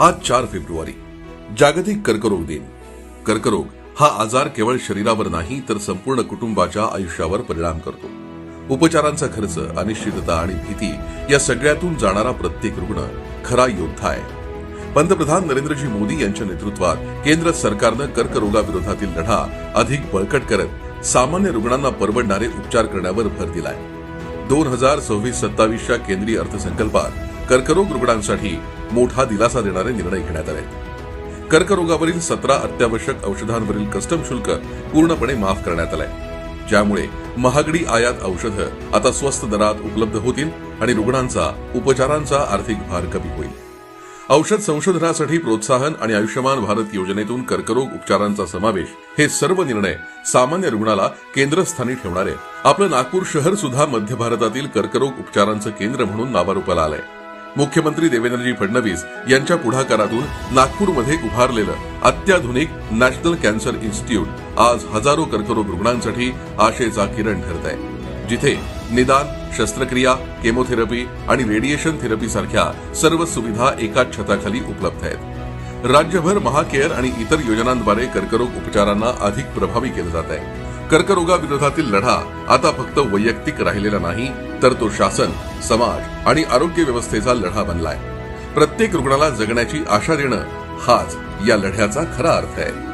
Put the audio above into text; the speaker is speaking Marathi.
आज चार फेब्रुवारी. जागतिक कर्करोग दिन. कर्करोग हा आजार केवळ शरीरावर नाही तर संपूर्ण कुटुंबाच्या आयुष्यावर परिणाम करतो. उपचारांचा खर्च अनिश्चितता आणि भीती या सगळ्यातून जाणारा प्रत्येक रुग्ण खरा योद्धा आहे. पंतप्रधान नरेंद्रजी मोदी यांच्या नेतृत्वात केंद्र सरकारनं कर्करोगाविरोधातील लढा अधिक बळकट करत सामान्य रुग्णांना परवडणारे उपचार करण्यावर भर दिलाय. दोन हजार सव्वीस सत्तावीसच्या केंद्रीय अर्थसंकल्पात कर्करोग रुग्णांसाठी मोठा दिलासा देणारे निर्णय घेण्यात आले. कर्करोगावरील सतरा अत्यावश्यक औषधांवरील कस्टम शुल्क पूर्णपणे माफ करण्यात आलंय. ज्यामुळे महागडी आयात औषधं आता स्वस्त दरात उपलब्ध होतील आणि रुग्णांचा उपचारांचा आर्थिक भार कमी होईल. औषध संशोधनासाठी प्रोत्साहन आणि आयुष्यमान भारत योजनेतून कर्करोग उपचारांचा समावेश हे सर्व निर्णय सामान्य रुग्णाला केंद्रस्थानी ठेवणारे. आपलं नागपूर शहर सुद्धा मध्य भारतातील कर्करोग उपचारांचं केंद्र म्हणून नावारूपाला आलंय. मुख्यमंत्री देवेंद्रजी फडणवीस यांच्या पुढाकारातून नागपूरमध्ये उभारलेलं अत्याधुनिक नॅशनल कॅन्सर इन्स्टिट्यूट आज हजारो कर्करोग रुग्णांसाठी आशेचा किरण ठरत आहे. जिथे निदान शस्त्रक्रिया केमोथेरपी आणि रेडिएशन थेरपी सारख्या सर्व सुविधा एकाच छताखाली उपलब्ध आहेत. राज्यभर महाकेअर आणि इतर योजनांद्वारे कर्करोग उपचारांना अधिक प्रभावी केलं जात आहे. कर्करोगाविरोधातील लढा आता फक्त वैयक्तिक राहिलेला नाही तर तो शासन समाज आणि आरोग्य व्यवस्थेचा लढा बनलाय. प्रत्येक रुग्णाला जगण्याची आशा देणं हाच या लढ्याचा खरा अर्थ आहे.